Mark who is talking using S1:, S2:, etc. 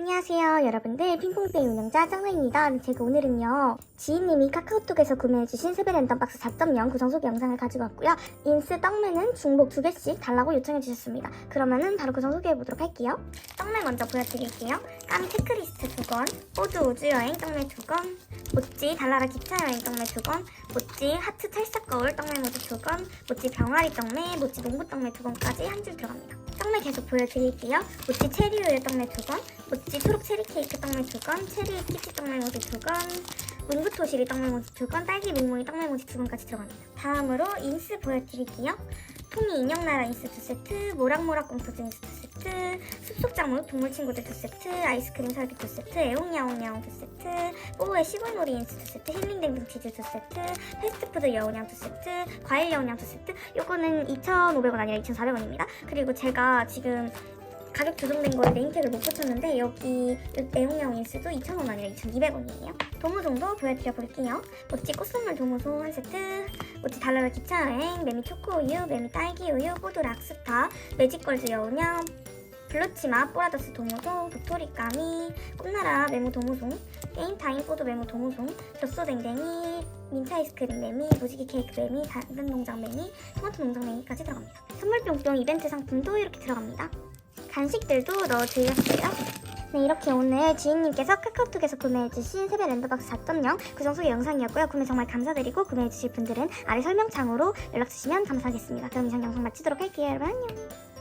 S1: 안녕하세요 여러분들. 핑퐁페이 운영자 짱나입니다. 제가 오늘은요 지인님이 카카오톡에서 구매해주신 세배 랜덤박스 4.0 구성 소개 영상을 가지고 왔고요. 인스 떡매는 중복 두 개씩 달라고 요청해주셨습니다. 그러면은 바로 구성 소개해보도록 할게요. 떡매 먼저 보여드릴게요. 깜 체크리스트 두건 호주 우주여행 떡매 두건 모찌 달나라 기차여행 떡매 두건 모찌 하트 찰싹 거울 떡매 모두 두건 모찌 병아리 떡매 모찌 농부 떡매 두 건까지 한 줄 들어갑니다 떡매 계속 보여드릴게요 모찌 체리 우유 떡매 두건 모찌 초록 체리 케이크 떡메 두 건, 체리 키치 떡메 모지 두 건, 문구토시리 떡메 모지 두 건, 딸기 밍몽이 떡메 모지 두 건까지 들어갑니다. 다음으로 인스 보여드릴게요. 토미 인형나라 인스 두 세트, 모락모락 공터즈 인스 두 세트, 숲속작물 동물 친구들 두 세트, 아이스크림 설비 두 세트, 애옹야옹야옹 두 세트, 뽀의 시골놀이 인스 두 세트, 힐링댕댕 치즈 두 세트, 패스트푸드 여운양 두 세트, 과일 여운양 두 세트. 요거는 2,500원 아니라 2,400원입니다. 그리고 제가 지금 가격 조정된 거에 네임택을 못 붙였는데 여기 내용량 인수도 2,000원 아니라 2,200원이에요. 도무송도 보여드려 볼게요. 모찌 꽃선물 도무송 한 세트, 모찌 달라라 기차여행, 매미 초코우유, 매미 딸기우유, 호두 락스타, 매직걸즈 여운형, 블루치마, 뽀라더스 도무송, 도토리까미, 꿈나라 메모 도무송, 게임타임 뽀드 메모 도무송, 젖소댕댕이, 민트 아이스크림 매미, 무지개 케이크 매미, 당근 농장 매미, 토마토 농장 매미까지 들어갑니다. 선물 뿅뿅 이벤트 상품도 이렇게 들어갑니다. 간식들도 넣어드렸어요. 네, 이렇게 오늘 지인님께서 카카오톡에서 구매해주신 세배 랜드박스 4.0 구성 소개 영상이었고요. 구매 정말 감사드리고 구매해주실 분들은 아래 설명창으로 연락주시면 감사하겠습니다. 그럼 이상 영상 마치도록 할게요. 여러분 안녕.